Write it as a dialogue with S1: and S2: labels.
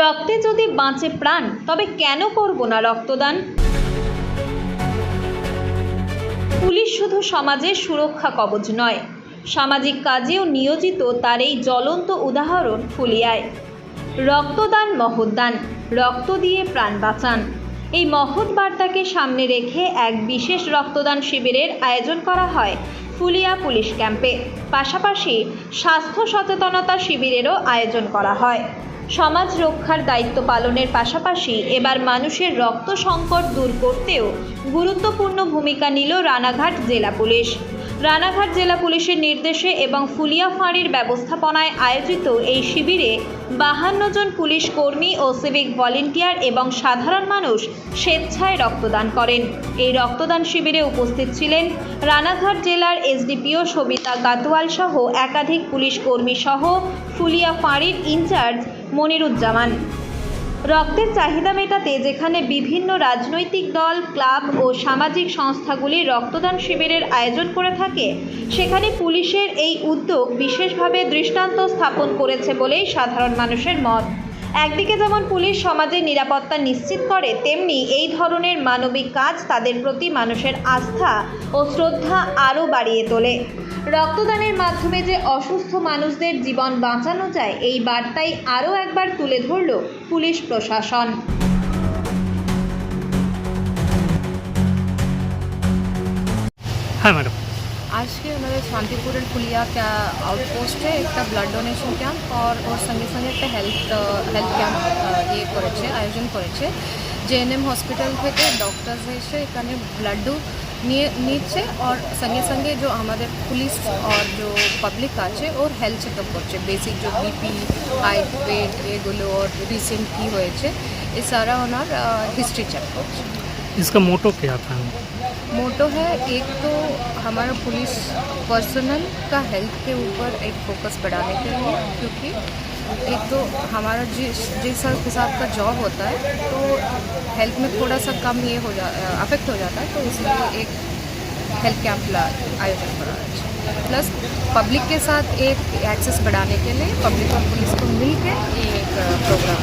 S1: রক্তে যদি বাঁচে প্রাণ, তবে কেন করব না রক্তদান? পুলিশ শুধু সমাজের সুরক্ষা কবচ নয়, সামাজিক কাজেও নিয়োজিত তার এই জ্বলন্ত উদাহরণ ফুলিয়ায়। রক্তদান মহদান রক্ত দিয়ে প্রাণ বাঁচান। এই মহৎ বার্তাকে সামনে রেখে এক বিশেষ রক্তদান শিবিরের আয়োজন করা হয় ফুলিয়া পুলিশ ক্যাম্পে। পাশাপাশি স্বাস্থ্য সচেতনতা শিবিরেরও আয়োজন করা হয়। সমাজ রক্ষার দায়িত্ব পালনের পাশাপাশি এবার মানুষের রক্ত সংকট দূর করতেও গুরুত্বপূর্ণ ভূমিকা নিল রানাঘাট জেলা পুলিশ। রানাঘাট জেলা পুলিশের নির্দেশে এবং ফুলিয়া ফাঁড়ির ব্যবস্থাপনায় আয়োজিত এই শিবিরে বাহান্ন জন পুলিশ কর্মী ও সিভিক ভলেন্টিয়ার এবং সাধারণ মানুষ স্বেচ্ছায় রক্তদান করেন। এই রক্তদান শিবিরে উপস্থিত ছিলেন রানাঘাট জেলার এসডিপিও সবিতা গাতোয়াল সহ একাধিক পুলিশ কর্মী সহ ফুলিয়া ফাঁড়ির ইনচার্জ মনিরুজ্জামান। রক্তের চাহিদা মেটাতে যেখানে বিভিন্ন রাজনৈতিক দল, ক্লাব ও সামাজিক সংস্থাগুলি রক্তদান শিবিরের আয়োজন করে থাকে, সেখানে পুলিশের এই উদ্যোগ বিশেষভাবে দৃষ্টান্ত স্থাপন করেছে বলেই সাধারণ মানুষের মত। একদিকে যেমন পুলিশ সমাজের নিরাপত্তা নিশ্চিত করে, তেমনি এই ধরনের মানবিক কাজ তাদের প্রতি মানুষের আস্থা ও শ্রদ্ধা আরও বাড়িয়ে তোলে। রক্তদানের মাধ্যমে যে অসুস্থ মানুষদের জীবন বাঁচানো যায় এই বার্তাই আরও একবার তুলে ধরল পুলিশ প্রশাসন।
S2: হ্যাঁ ম্যাডাম।
S3: আজকে আমাদের শান্তিপুরের পুলিয়া ক্যা আউটপোস্টে একটা ব্লাড ডোনেশন ক্যাম্প আর ওর সঙ্গে সঙ্গে একটা হেলথ হেলথ ক্যাম্প ইয়ে করেছে আয়োজন করেছে। জেএনএম হসপিটাল থেকে ডক্টরস এসে এখানে ব্লাডও নিচ্ছে আর সঙ্গে সঙ্গে যে আমাদের পুলিশ আর যে পাবলিক আছে ওর হেলথ চেকআপ করছে বেসিক যে বিপি হাইট ওয়েট এগুলো ওর রিসেন্ট কী হয়েছে এ সারা ওনার হিস্ট্রি চেক করছে
S2: इसका मोटो क्या था
S3: मोटो है, एक तो हमारा पुलिस पर्सनल का हेल्थ के ऊपर एक फोकस बढ़ाने के लिए, क्योंकि एक तो हमारा जिस जिस हिसाब का जॉब होता है तो हेल्थ में थोड़ा सा कम ये हो जा, अफेक्ट हो जाता है तो इसलिए एक हेल्थ कैंप आयोजन करा प्लस पब्लिक के साथ एक एक्सेस बढ़ाने के लिए पब्लिक और पुलिस को मिल के ये एक प्रोग्राम